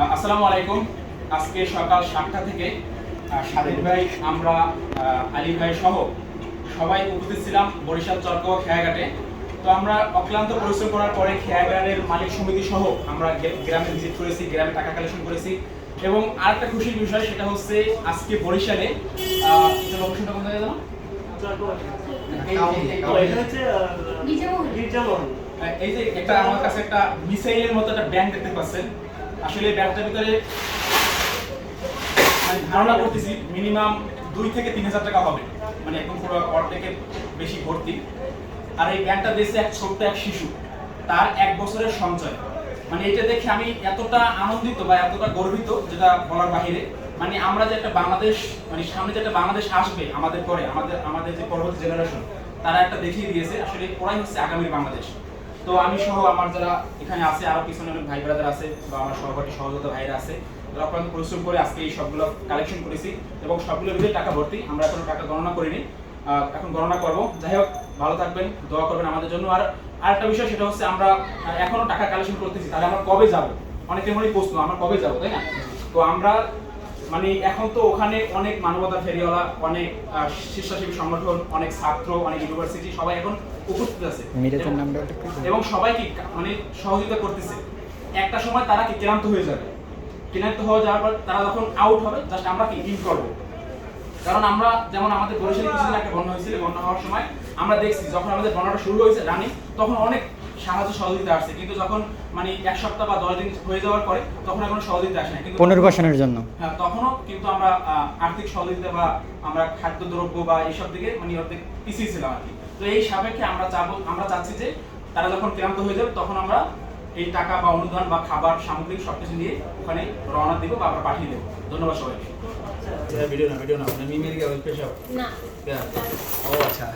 আসসালামু আলাইকুম। আজকে সকাল সাতটা থেকে স্বাধীন ভাই আমরা আলী ভাই সহ সবাই উপস্থিত ছিলাম বরিশাল চরক খেয়াঘাটে। তো আমরা অক্লান্ত পরিশ্রম করার পরে খেয়াঘাটের মালিক সমিতি সহ আমরা গ্রামে ভিজিট করেছি গ্রামে টাকা কালেকশন করেছি। এবং আরেকটা খুশির বিষয় সেটা হচ্ছে আজকে বরিশালে আহ, লোকেশনটা কোথায়। গির্জামোহন। এই যে একটা আমার কাছে একটা মিসাইলের মতো একটা ব্যাংক দেখতে পাচ্ছেন। আসলে ব্যাংকটার ভিতরে আমি ধারণা করতেছি মিনিমাম দুই থেকে তিন হাজার টাকা হবে। মানে একদম পুরো অর্ধেকের বেশি ভর্তি। আর এই ব্যাংকটা দিয়েছে এক ছোট্ট এক শিশু। তার এক বছরের সঞ্চয়। মানে এটা দেখে আমি এতটা আনন্দিত বা এতটা গর্বিত, যেটা বলার বাহিরে। মানে আমরা যে একটা বাংলাদেশ মানে সামনে যে একটা বাংলাদেশ আসবে আমাদের পরে, আমাদের আমাদের যে পরবর্তী জেনারেশন তারা একটা দেখিয়ে দিয়েছে, আসলে ওরাই হচ্ছে আগামীর বাংলাদেশ। তো আমি সহ আমার যারা এখানে আছে, আরও পিছনে অনেক ভাই ব্রাদার আছে বা আমার সহপাঠী সহযোগিতা ভাইরা আছে, তারা অক্লান্ত পরিশ্রম করে আজকে এই সবগুলো কালেকশন করেছি এবং সবগুলোর ভিতরে টাকা ভর্তি। আমরা এখনও টাকা গণনা করিনি। এখন গণনা করব। যাই হোক, ভালো থাকবেন, দোয়া করবেন আমাদের জন্য। আর আরেকটা বিষয়, সেটা হচ্ছে আমরা এখনও টাকা কালেকশন করতেছি, তাহলে আমরা কবে যাব? অনেকের মনে প্রশ্ন, আমরা কবে যাব, তাই না? তো আমরা মানে এখন তো ওখানে অনেক মানবতা ফেরিওয়ালা অনেক স্বেচ্ছাসেবী সংগঠন অনেক ছাত্র অনেক ইউনিভার্সিটি সবাই এখন উপস্থিত আছে। এবং- সবাইকে একটু এবং সবাই কি মানে সহযোগিতা করতেছে। একটা সময় তারা কি ক্লান্ত হয়ে যাবে? ক্লান্ত হয়ে যাওয়ার পর তারা যখন আউট হবে জাস্ট আমরা কি ইন করব? কারণ আমরা যেমন আমাদের বরিশালে কিছুদিন একটা বন্যা হয়েছিল বন্যা হওয়ার সময় আমরা দেখছি যখন আমাদের বন্যাটা শুরু হয়েছে রানি তখন অনেক সাহায্য সহযোগিতা আসছে। কিন্তু যখন মানে এক সপ্তাহ বা দশ দিন হয়ে যাওয়ার পরে তখন এখন সহযোগিতা আসে না কিন্তু পুনর্বাসনের জন্য। হ্যাঁ তখনও কিন্তু আমরা আর্থিক সহযোগিতা বা আমরা খাদ্যদ্রব্য বা এইসব দিকে মানে অর্ধেক পিছিয়ে ছিলাম আর কি। তো এই সাপেক্ষে আমরা চাবো আমরা চাচ্ছি যে তারা যখন ক্লান্ত হয়ে যাবে তখন আমরা এই টাকা বা অনুদান বা খাবার সামগ্রিক সবকিছু নিয়ে ওখানে রওনা দেবো বা আমরা পাঠিয়ে দেবো। ধন্যবাদ সবাইকে। ভিডিও না ভিডিও না মিমের না। ও আচ্ছা।